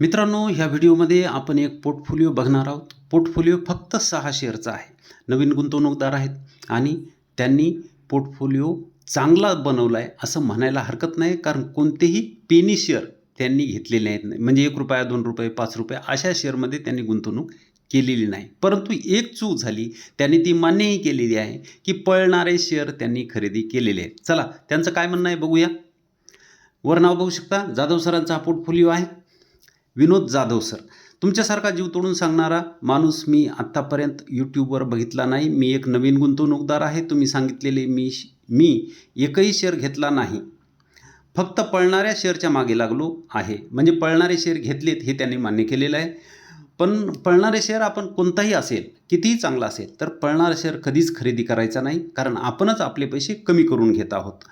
मित्रांनो ह्या व्हिडिओमध्ये आपण एक पोर्टफोलिओ बघणार आहोत. पोर्टफोलिओ फक्त सहा शेअरचा आहे. नवीन गुंतवणूकदार आहेत आणि त्यांनी पोर्टफोलिओ चांगला बनवला आहे असं म्हणायला हरकत नाही कारण कोणतेही पेनी शेअर त्यांनी घेतलेले आहेत नाही म्हणजे एक रुपया दोन रुपये पाच रुपये अशा शेअरमध्ये त्यांनी गुंतवणूक केलेली नाही. परंतु एक चूक झाली त्यांनी ती मान्यही केलेली आहे की पळणारे शेअर त्यांनी खरेदी केलेले आहेत. चला त्यांचं काय म्हणणं आहे बघूया. वर नाव बघू शकता. जाधव सरांचा हा पोर्टफोलिओ आहे. विनोद जाधव सर. तुमच्यासारखा जीव तोडून सांगणारा माणूस मी आत्तापर्यंत यूट्यूबवर बघितला नाही. मी एक नवीन गुंतवणूकदार आहे. तुम्ही सांगितलेले मी मी एकही शेअर घेतला नाही. फक्त पळणाऱ्या शेअरच्या मागे लागलो आहे. म्हणजे पळणारे शेअर घेतलेत हे त्यांनी मान्य केलेलं आहे. पण पळणारे शेअर आपण कोणताही असेल कितीही चांगला असेल तर पळणारा शेअर कधीच खरेदी करायचा नाही. कारण आपणच आपले पैसे कमी करून घेत आहोत.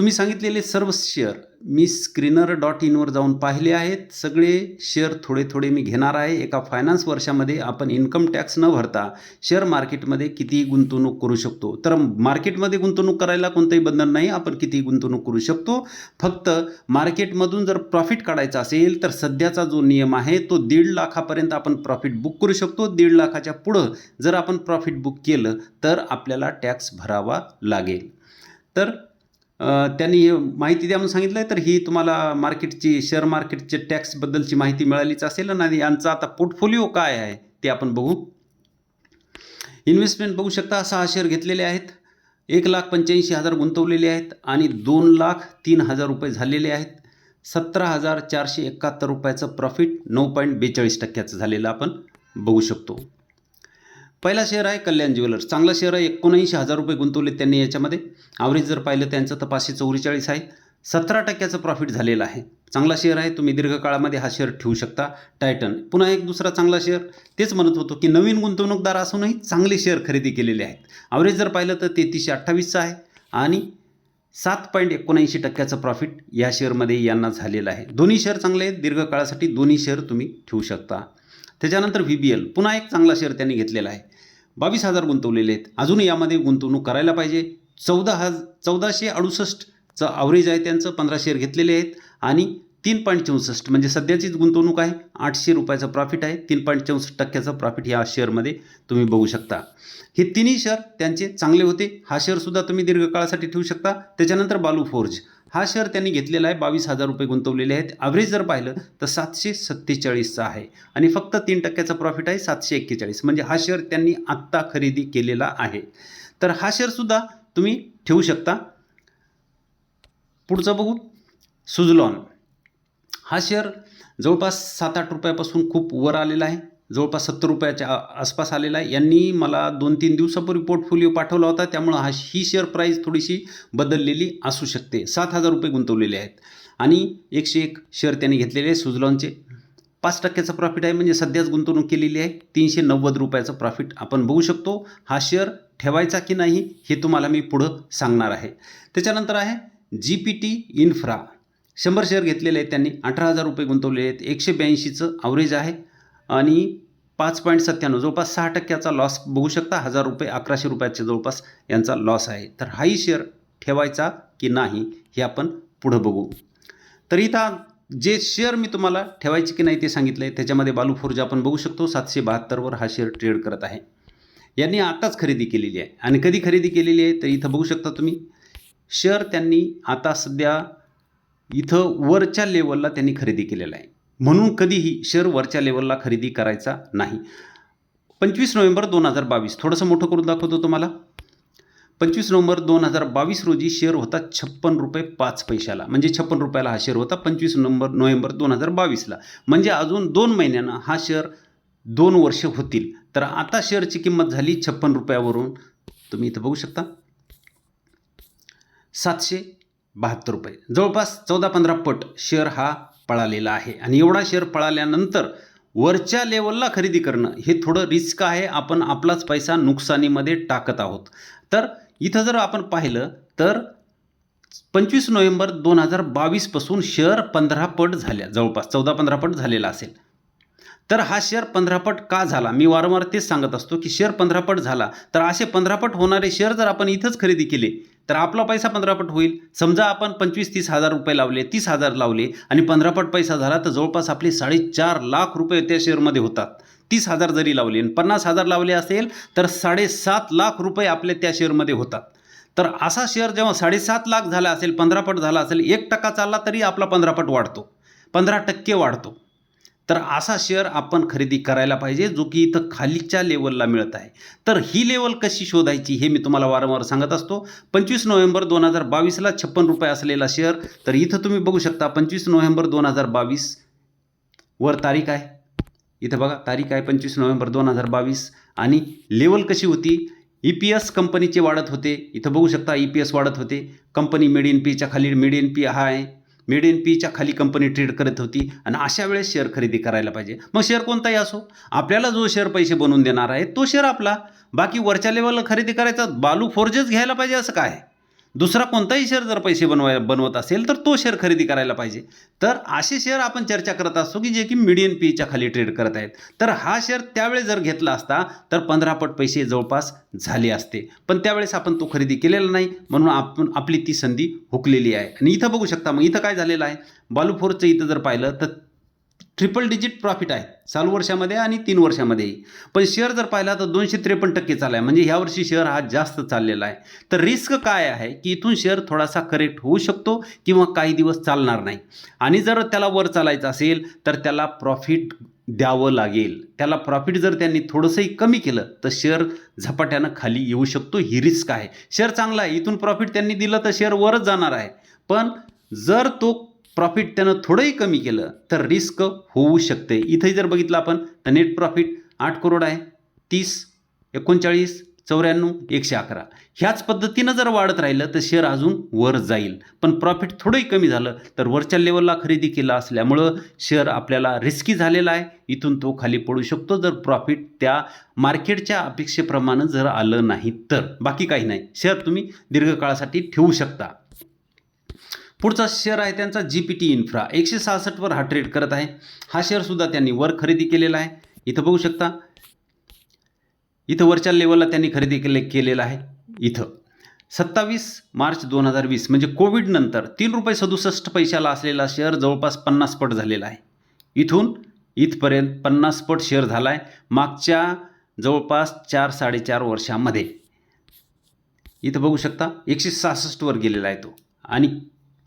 तुम्ही सांगितलेले सर्व शेअर मी स्क्रीनर डॉट इनवर जाऊन पाहिले आहेत. सगळे शेअर थोडे थोडे मी घेणार आहे. एका फायनान्स वर्षामध्ये आपण इन्कम टॅक्स न भरता शेअर मार्केटमध्ये कितीही गुंतवणूक करू शकतो. तर मार्केटमध्ये गुंतवणूक करायला कोणतंही बंधन नाही. आपण कितीही गुंतवणूक करू शकतो. फक्त मार्केटमधून जर प्रॉफिट काढायचा असेल तर सध्याचा जो नियम आहे तो दीड लाखापर्यंत आपण प्रॉफिट बुक करू शकतो. दीड लाखाच्या पुढं जर आपण प्रॉफिट बुक केलं तर आपल्याला टॅक्स भरावा लागेल. तर त्यांनी माहिती द्या म्हणून सांगितलं आहे तर ही तुम्हाला मार्केटची शेअर मार्केटचे टॅक्सबद्दलची माहिती मिळालीच असेल आणि यांचा आता पोर्टफोलिओ काय आहे ते आपण बघू. इन्व्हेस्टमेंट बघू शकता सहा शेअर घेतलेले आहेत. एक लाख पंच्याऐंशी हजार गुंतवलेले आहेत आणि दोन लाख तीन हजार रुपये झालेले आहेत. सतरा हजार चारशे एकाहत्तर रुपयाचं प्रॉफिट नऊ पॉईंट बेचाळीस टक्क्याचं झालेलं आपण बघू शकतो. पहिला शेअर आहे कल्याण ज्वेलर्स. चांगला शेअर आहे एकोणऐंशी हजार रुपये गुंतवले त्यांनी याच्यामध्ये. ॲव्हरेज जर पाहिलं त्यांचं तर पाचशे चौवेचाळीस आहे. सतरा टक्क्याचं प्रॉफिट झालेलं आहे. चांगला शेअर आहे तुम्ही दीर्घकाळामध्ये हा शेअर ठेवू शकता. टायटन पुन्हा एक दुसरा चांगला शेअर तेच म्हणत होतो की नवीन गुंतवणूकदार असूनही चांगले शेअर खरेदी केलेले आहेत. ॲव्हरेज जर पाहिलं तर तेहतीसशे अठ्ठावीसचं आहे आणि सात पॉईंट एकोणऐंशी टक्क्याचं प्रॉफिट या शेअरमध्ये यांना झालेलं आहे. दोन्ही शेअर चांगले आहेत. दीर्घकाळासाठी दोन्ही शेअर तुम्ही ठेवू शकता. त्याच्यानंतर व्ही बी एल पुन्हा एक चांगला शेअर त्यांनी घेतलेला आहे. बावीस हजार गुंतवलेले आहेत. अजून यामध्ये गुंतवणूक करायला पाहिजे. चौदा हज चौदाशे अडुसष्टचं ॲव्हरेज आहे त्यांचं. पंधरा शेअर घेतलेले आहेत. आणि तीन पॉईंट चौसष्ट म्हणजे सध्याचीच गुंतवणूक आहे. आठशे रुपयाचं प्रॉफिट आहे. तीन पॉईंट चौसष्ट टक्क्याचं प्रॉफिट या शेअरमध्ये तुम्ही बघू शकता. हे तिन्ही शेअर त्यांचे चांगले होते. हा शेअरसुद्धा तुम्ही दीर्घकाळासाठी ठेवू शकता. त्याच्यानंतर बालू फोर्ज हा शेअर त्यांनी घेतलेला आहे. बावीस हजार रुपये गुंतवलेले आहेत. ॲव्हरेज जर पाहिलं तर सातशे सत्तेचाळीसचा आहे. आणि फक्त तीन टक्क्याचा प्रॉफिट आहे सातशे एक्केचाळीस. म्हणजे हा शेअर त्यांनी आत्ता खरेदी केलेला आहे. तर हा शेअरसुद्धा तुम्ही ठेवू शकता. पुढचं बघू. सुझलॉन हा शेअर जवळपास सात आठ रुपयापासून खूप वर आलेला आहे. जवळपास सत्तर रुपयाच्या आ- आसपास आलेला आहे. यांनी मला दोन तीन दिवसापूर्वी पोर्टफोलिओ पाठवला होता. त्यामुळं हा ही शेअर प्राईस थोडीशी बदललेली असू शकते. सात हजार रुपये गुंतवलेले आहेत. आणि एकशे एक शेअर त्यांनी घेतलेले आहे सुझलॉनचे पाच टक्क्याचं प्रॉफिट आहे. म्हणजे सध्याच गुंतवणूक केलेली आहे. तीनशे नव्वद रुपयाचं प्रॉफिट आपण बघू शकतो. हा शेअर ठेवायचा की नाही हे तुम्हाला मी पुढं सांगणार आहे. त्याच्यानंतर आहे जी पी टी इन्फ्रा शंभर शेअर घेतलेले आहेत त्यांनी. अठरा हजार रुपये गुंतवलेले आहेत. एकशे ब्याऐंशीचं ॲव्हरेज आहे. आणि पाच पॉईंट सत्त्याण्णव जवळपास सहा टक्क्याचा लॉस बघू शकता. हजार रुपये अकराशे रुपयाचे जवळपास यांचा लॉस आहे. तर हाही शेअर ठेवायचा की नाही हे आपण पुढं बघू. तर इथं जे शेअर मी तुम्हाला ठेवायचे की नाही ते सांगितलं आहे त्याच्यामध्ये बालू फोर्ज आपण बघू शकतो. सातशे बहात्तरवर हा शेअर ट्रेड करत आहे. यांनी आताच खरेदी केलेली आहे. आणि कधी खरेदी केलेली आहे तर इथं बघू शकता तुम्ही. शेअर त्यांनी आता सध्या इथं वरच्या लेवलला त्यांनी खरेदी केलेला आहे. म्हणून कधीही शेअर वरच्या लेवलला खरेदी करायचा नाही. पंचवीस नोव्हेंबर दोन हजार बावीस. थोडंसं मोठं करून दाखवतो तुम्हाला. पंचवीस नोव्हेंबर दोन हजार बावीस रोजी शेअर होता छप्पन रुपये पाच पैशाला. म्हणजे छप्पन रुपयाला हा शेअर होता पंचवीस नोव्हेंबर नोव्हेंबर दोन हजार बावीसला. म्हणजे अजून दोन महिन्यानं हा शेअर दोन वर्ष होतील. तर आता शेअरची किंमत झाली छप्पन रुपयावरून. तुम्ही इथं बघू शकता. सातशे बहात्तर रुपये. जवळपास चौदा पंधरा पट शेअर हा पळालेला आहे. आणि एवढा शेअर पळाल्यानंतर वरच्या लेवलला खरेदी करणं हे थोडं रिस्क आहे. आपण आपलाच पैसा नुकसानीमध्ये टाकत आहोत. तर इथं जर आपण पाहिलं तर पंचवीस नोव्हेंबर दोन हजार बावीसपासून शेअर पंधरा पट झाल्या. जवळपास चौदा पंधरा पट झालेला असेल. तर हा शेअर पंधरापट का झाला? मी वारंवार तेच सांगत असतो की शेअर पंधरापट झाला. तर असे पंधरापट होणारे शेअर जर आपण इथंच खरेदी केले तर आपला पैसा पंधरापट होईल. समजा आपण पंचवीस तीस हजार रुपये लावले तीस हजार लावले आणि पंधरापट पैसा झाला तर जवळपास आपले साडेचार लाख रुपये त्या शेअरमध्ये होतात. तीस हजार जरी लावले आणि पन्नास हजार लावले असेल तर साडेसात लाख रुपये आपले त्या शेअरमध्ये होतात. तर असा शेअर जेव्हा साडेसात लाख झाला असेल पंधरापट झाला असेल एक टक्का चालला तरी आपला पंधरापट वाढतो. पंधरा टक्के वाढतो. तर असा शेअर आपण खरेदी करायला पाहिजे जो की इथं खालीच्या लेवलला मिळत आहे. तर ही लेवल कशी शोधायची हे मी तुम्हाला वारंवार सांगत असतो. पंचवीस नोव्हेंबर दोन हजार बावीसला छप्पन रुपये असलेला शेअर तर इथं तुम्ही बघू शकता पंचवीस नोव्हेंबर दोन हजार बावीस वर तारीख आहे. इथं बघा तारीख आहे पंचवीस नोव्हेंबर दोन हजार बावीस. आणि लेवल कशी होती? ई पी एस कंपनीचे वाढत होते. इथं बघू शकता ई पी एस वाढत होते. कंपनी मेड इन पीच्या खाली मेड इन पी हा आहे. मेड इन पीच्या खाली कंपनी ट्रेड करत होती आणि अशा वेळेस शेअर खरेदी करायला पाहिजे मग शेअर कोणताही असो आपल्याला जो शेअर पैसे बनवून देणार आहे तो शेअर आपला बाकी वरच्या लेवलला खरेदी करायचा बालू फोर्जेस घ्यायला पाहिजे असं काय आहे? दुसरा कोणताही शेअर जर पैसे बनवाय बनवत असेल तर तो शेअर खरेदी करायला पाहिजे. तर असे शेअर आपण चर्चा करत असतो की जे की मिडियन पीच्या खाली ट्रेड करत आहेत. तर हा शेअर त्यावेळेस जर घेतला असता तर पंधरा पट पैसे जवळपास झाले असते. पण त्यावेळेस आपण तो खरेदी केलेला नाही म्हणून आपण आपली ती संधी हुकलेली आहे. आणि इथं बघू शकता मग इथं काय झालेलं आहे? बालूफोरचं इथं जर पाहिलं तर ट्रिपल डिजिट प्रॉफिट आहे. चालू वर्षामध्ये आणि तीन वर्षामध्येही पण शेअर जर पाहिला तर दोनशे त्रेपन्न टक्के चालला आहे म्हणजे ह्यावर्षी शेअर हा जास्त चाललेला आहे. तर रिस्क काय आहे की इथून शेअर थोडासा करेक्ट होऊ शकतो किंवा काही दिवस चालणार नाही. आणि जर त्याला वर चालायचं असेल तर त्याला प्रॉफिट द्यावं लागेल. त्याला प्रॉफिट जर त्यांनी थोडंसंही कमी केलं तर शेअर झपाट्यानं खाली येऊ शकतो. ही रिस्क आहे. शेअर चांगला आहे. इथून प्रॉफिट त्यांनी दिलं तर शेअर वरच जाणार आहे. पण जर तो प्रॉफिट त्यानं थोडंही कमी केलं तर रिस्क होऊ शकते. इथंही जर बघितलं आपण तर नेट प्रॉफिट आठ करोड आहे. तीस एकोणचाळीस चौऱ्याण्णव एकशे अकरा. ह्याच पद्धतीनं जर वाढत राहिलं तर शेअर अजून वर जाईल. पण प्रॉफिट थोडंही कमी झालं तर वरच्या लेवलला खरेदी केलं असल्यामुळं शेअर आपल्याला रिस्की झालेला आहे. इथून तो खाली पडू शकतो जर प्रॉफिट त्या मार्केटच्या अपेक्षेप्रमाणे जर आलं नाही तर. बाकी काही नाही. शेअर तुम्ही दीर्घकाळासाठी ठेवू शकता. पुढचा शेअर आहे त्यांचा जी पी टी इन्फ्रा एकशे सहासष्टवर हा ट्रेड करत आहे. हा शेअरसुद्धा त्यांनी वर खरेदी केलेला आहे. इथं बघू शकता. इथं वरच्या लेवलला त्यांनी खरेदी केले केलेलं आहे. इथं. सत्तावीस मार्च दोन हजार वीस म्हणजे कोविडनंतर तीन रुपये सदुसष्ट पैशाला असलेला शेअर जवळपास पन्नास पट झालेला आहे. इथून इथपर्यंत पन्नास पट शेअर झाला आहे मागच्या जवळपास चार साडेचार वर्षामध्ये. इथं बघू शकता. एकशे सहासष्टवर गेलेला आहे तो. आणि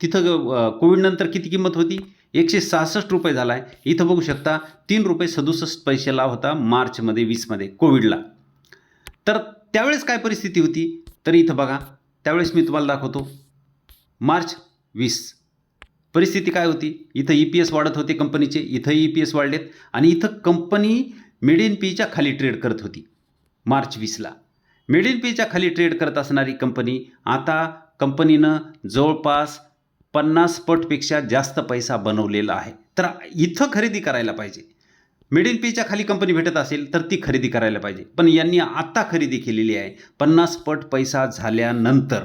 तिथं कोविडनंतर किती किंमत होती? एकशे सहासष्ट रुपये झाला आहे इथं बघू शकता तीन रुपये सदुसष्ट पैशाला होता मार्चमध्ये वीसमध्ये कोविडला. तर त्यावेळेस काय परिस्थिती होती? तर इथं बघा त्यावेळेस मी तुम्हाला दाखवतो. मार्च वीस. परिस्थिती काय होती? इथं ई पी एस वाढत होते कंपनीचे इथंही ई पी एस वाढलेत आणि इथं कंपनी मेड इन पीच्या खाली ट्रेड करत होती मार्च वीसला. मेड इन पीच्या खाली ट्रेड करत असणारी कंपनी आता कंपनीनं जवळपास पन्नास पटपेक्षा जास्त पैसा बनवलेला आहे. तर इथं खरेदी करायला पाहिजे. मिडिल पेच्या पीच्या खाली कंपनी भेटत असेल तर ती खरेदी करायला पाहिजे. पण यांनी आत्ता खरेदी केलेली आहे. पन्नास पट पैसा झाल्यानंतर.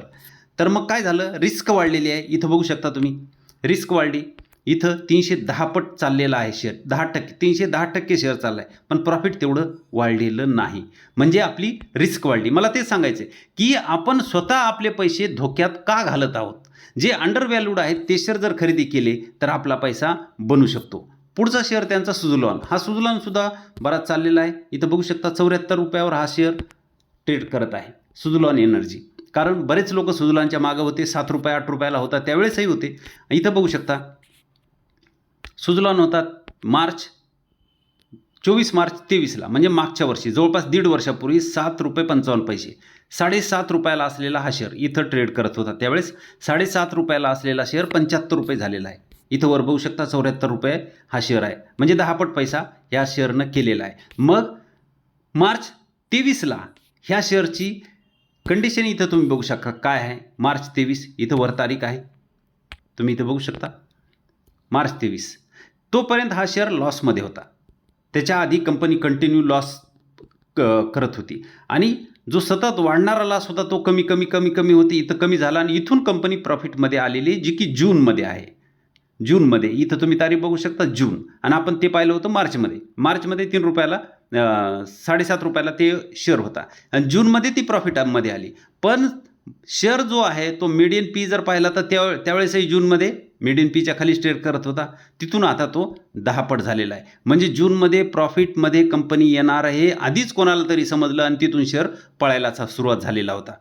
तर मग काय झालं? रिस्क वाढलेली आहे. इथं बघू शकता तुम्ही. रिस्क वाढली. इथं तीनशे दहा पट चाललेला आहे शेअर दहा टक्के तीनशे दहा टक्के शेअर चालला आहे पण प्रॉफिट तेवढं वाढलेलं नाही. म्हणजे आपली रिस्क वाढली. मला तेच सांगायचं आहे की आपण स्वतः आपले पैसे धोक्यात का घालत आहोत? जे अंडर व्हॅल्यूड आहेत ते शेअर जर खरेदी केले तर आपला पैसा बनू शकतो. पुढचा शेअर त्यांचा सुजुलॉन हा सुजलॉनसुद्धा बराच चाललेला आहे. इथं बघू शकता चौऱ्याहत्तर रुपयावर हा शेअर ट्रेड करत आहे. सुझलॉन एनर्जी कारण बरेच लोक सुझलॉनच्या मागं होते. सात रुपये आठ रुपयाला होता. त्यावेळेसही होते. इथं बघू शकता. सुझलॉन होता मार्च चोवीस मार्च तेवीसला म्हणजे मागच्या वर्षी जवळपास दीड वर्षापूर्वी सात रुपये पंचावन्न पैसे साडेसात रुपयाला असलेला हा शेअर इथं ट्रेड करत होता. त्यावेळेस साडेसात रुपयाला असलेला शेअर पंच्याहत्तर रुपये झालेला आहे. इथं वर बघू शकता चौऱ्याहत्तर रुपये हा शेअर आहे. म्हणजे दहापट पैसा ह्या शेअरनं केलेला आहे. मग मार्च तेवीसला ह्या शेअरची कंडिशन इथं तुम्ही बघू शकता काय आहे. मार्च तेवीस इथं वर तारीख आहे. तुम्ही इथं बघू शकता. मार्च तेवीस. तोपर्यंत हा शेअर लॉसमध्ये होता. त्याच्या आधी कंपनी कंटिन्यू लॉस क करत होती. आणि जो सतत वाढणारा लॉस होता तो कमी कमी कमी कमी होती इथं कमी झाला आणि इथून कंपनी प्रॉफिटमध्ये आलेली जी की जूनमध्ये आहे. जूनमध्ये इथं तुम्ही तारीख बघू शकता जून. आणि आपण ते पाहिलं होतं मार्चमध्ये मार्चमध्ये तीन रुपयाला साडेसात रुपयाला ते शेअर होता. आणि जूनमध्ये ती प्रॉफिटमध्ये आली. पण शेअर जो आहे तो मिडियन पी जर पाहिला तर त्या त्यावेळेसही जूनमध्ये मिडियन पीच्या खाली ट्रेड करत होता. तिथून आता तो दहापट झालेला आहे. म्हणजे जूनमध्ये प्रॉफिटमध्ये कंपनी येणार आहे आधीच कोणाला तरी समजलं आणि तिथून शेअर पळायलाचा सुरुवात झालेला होता.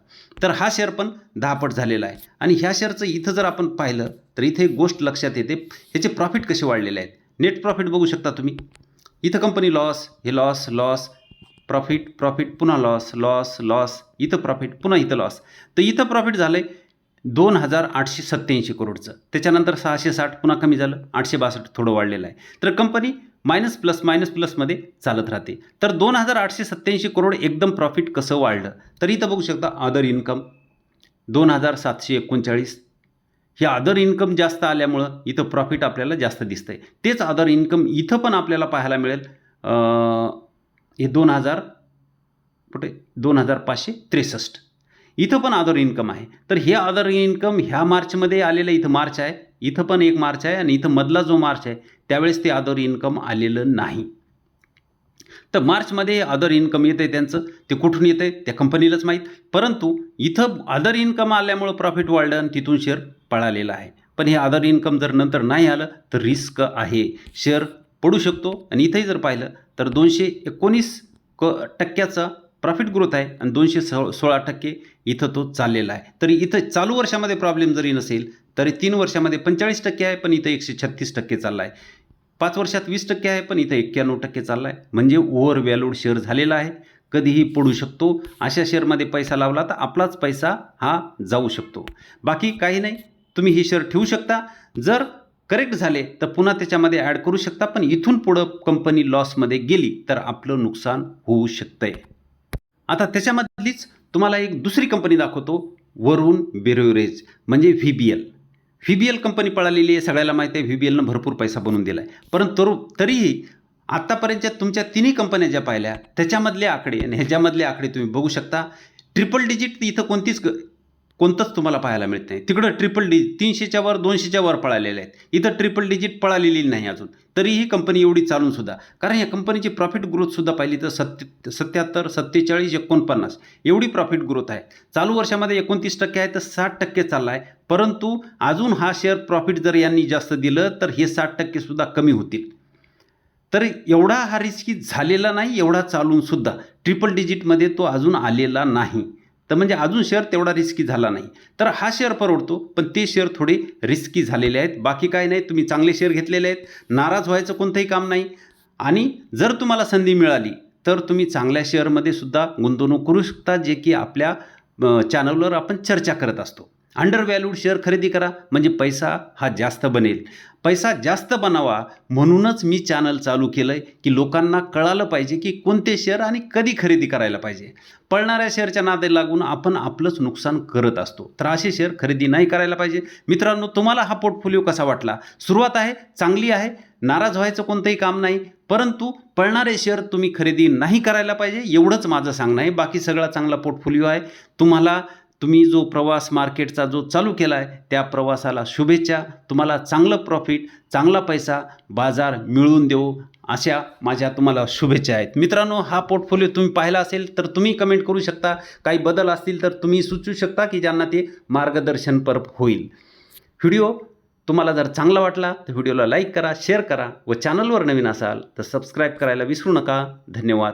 तर हा शेअर पण दहापट झालेला आहे. आणि ह्या शेअरचं इथं जर आपण पाहिलं तर इथे एक गोष्ट लक्षात येते. ह्याचे प्रॉफिट कसे वाढलेले आहेत? नेट प्रॉफिट बघू शकता तुम्ही. इथं कंपनी लॉस हे लॉस लॉस प्रॉफिट प्रॉफिट पुन्हा लॉस लॉस लॉस इथं प्रॉफिट पुन्हा इथं लॉस तर इथं प्रॉफिट झालं आहे दोन हजार आठशे सत्त्याऐंशी करोडचं. त्याच्यानंतर सहाशे साठ पुन्हा कमी झालं. आठशे बासष्ट थोडं वाढलेलं आहे. तर कंपनी मायनस प्लस मायनस प्लसमध्ये चालत राहते. तर दोन हजार आठशे सत्त्याऐंशी करोड एकदम प्रॉफिट कसं वाढलं? तर इथं बघू शकता अदर इन्कम दोन हजार सातशे एकोणचाळीस. हे अदर इन्कम जास्त आल्यामुळं इथं प्रॉफिट आपल्याला जास्त दिसतं आहे तेच अदर इन्कम इथं पण आपल्याला पाहायला मिळेल. हे दोन हजार कुठे? दोन हजार पाचशे त्रेसष्ट. इथं पण अदर इन्कम आहे. तर हे अदर इन्कम ह्या मार्चमध्ये आलेलं इथं मार्च आहे. इथं पण एक मार्च आहे आणि इथं मधला जो मार्च आहे त्यावेळेस ते अदर इन्कम आलेलं नाही. तर मार्चमध्ये अदर इन्कम येतं आहे त्यांचं ते कुठून येतं आहे त्या कंपनीलाच माहीत. परंतु इथं अदर इन्कम आल्यामुळं प्रॉफिट वाढलं आणि तिथून शेअर पळालेला आहे. पण हे अदर इन्कम जर नंतर नाही आलं तर रिस्क आहे. शेअर पडू शकतो आणि इथंही जर पाहिलं तर दोनशे एकोणीस क टक्क्याचा प्रॉफिट ग्रोथ आहे आणि दोनशे सो सोळा टक्के इथं तो चाललेला आहे. तरी इथं चालू वर्षामध्ये प्रॉब्लेम जरी नसेल तरी तीन वर्षामध्ये पंचेचाळीस टक्के आहे पण इथं एकशे छत्तीस टक्के चालला आहे पाच वर्षात वीस टक्के आहे पण इथं एक्क्याण्णव टक्के चालला आहे म्हणजे ओव्हर व्हॅल्यूड शेअर झालेला आहे. कधीही पडू शकतो. अशा शेअरमध्ये पैसा लावला तर आपलाच पैसा हा जाऊ शकतो. बाकी काही नाही. तुम्ही हे शेअर ठेवू शकता. जर करेक्ट झाले तर पुन्हा त्याच्यामध्ये ॲड करू शकता. पण इथून पुढं कंपनी लॉसमध्ये गेली तर आपलं नुकसान होऊ शकतंय. आता त्याच्यामधलीच तुम्हाला एक दुसरी कंपनी दाखवतो वरुण बेरोरेज म्हणजे V B L V B L company पळालेली आहे सगळ्याला माहिती आहे व्ही बी एलनं भरपूर पैसा बनवून दिला आहे परंतु तरीही आत्तापर्यंतच्या तुमच्या तिन्ही कंपन्या ज्या पाहिल्या त्याच्यामधले आकडे आणि ह्याच्यामधले आकडे तुम्ही बघू शकता. ट्रिपल डिजिट इथं कोणतीच कोणतंच तुम्हाला पाहायला मिळत नाही. तिकडं ट्रिपल डिजिट तीनशेच्या वर दोनशेच्या वर पळालेले आहेत. इथं ट्रिपल डिजिट पळालेली नाही अजून. तरीही कंपनी एवढी चालून सुद्धा. कारण या कंपनीची प्रॉफिट ग्रोथसुद्धा पाहिली तर सत्य सत्याहत्तर सत्तेचाळीस एकोणपन्नास एवढी प्रॉफिट ग्रोथ आहे. चालू वर्षामध्ये एकोणतीस टक्के आहे तर साठ टक्के चालला आहे. परंतु अजून हा शेअर प्रॉफिट जर यांनी जास्त दिलं तर हे साठ टक्केसुद्धा कमी होतील. तर एवढा हा रिस्की झालेला नाही एवढा चालूनसुद्धा ट्रिपल डिजिटमध्ये तो अजून आलेला नाही. तर म्हणजे अजून शेअर तेवढा रिस्की झाला नाही. तर हा शेअर परवडतो पण ते शेअर थोडे रिस्की झालेले आहेत. बाकी काय नाही तुम्ही चांगले शेअर घेतलेले आहेत. नाराज व्हायचं कोणतंही काम नाही. आणि जर तुम्हाला संधी मिळाली तर तुम्ही चांगल्या शेअरमध्ये सुद्धा गुंतवणूक करू शकता जे की आपल्या चॅनलवर आपण चर्चा करत असतो. अंडर व्हॅल्यूड शेअर खरेदी करा म्हणजे पैसा हा जास्त बनेल. पैसा जास्त बनावा म्हणूनच मी चॅनल चालू केलं आहे की लोकांना कळालं पाहिजे की कोणते शेअर आणि कधी खरेदी करायला पाहिजे. पळणाऱ्या शेअरच्या नादे लागून आपण आपलंच नुकसान करत असतो. तर असे शेअर खरेदी नाही करायला पाहिजे. मित्रांनो तुम्हाला हा पोर्टफोलिओ कसा वाटला? सुरुवात आहे चांगली आहे नाराज व्हायचं कोणतंही काम नाही परंतु पळणारे शेअर तुम्ही खरेदी नाही करायला पाहिजे एवढंच माझं सांगणं आहे. बाकी सगळा चांगला पोर्टफोलिओ आहे. तुम्हाला तुम्ही जो प्रवास मार्केटचा जो चालू केला आहे त्या प्रवासाला शुभेच्छा. तुम्हाला चांगलं प्रॉफिट चांगला पैसा बाजार मिळवून देऊ अशा माझ्या तुम्हाला शुभेच्छा आहेत. मित्रांनो हा पोर्टफोलिओ तुम्ही पाहिला असेल तर तुम्ही कमेंट करू शकता. काही बदल असतील तर तुम्ही सुचवू शकता की ज्यांना ते मार्गदर्शनपर होईल. व्हिडिओ तुम्हाला जर चांगला वाटला तर व्हिडिओला लाईक करा शेअर करा व चॅनलवर नवीन असाल तर सबस्क्राईब करायला विसरू नका. धन्यवाद.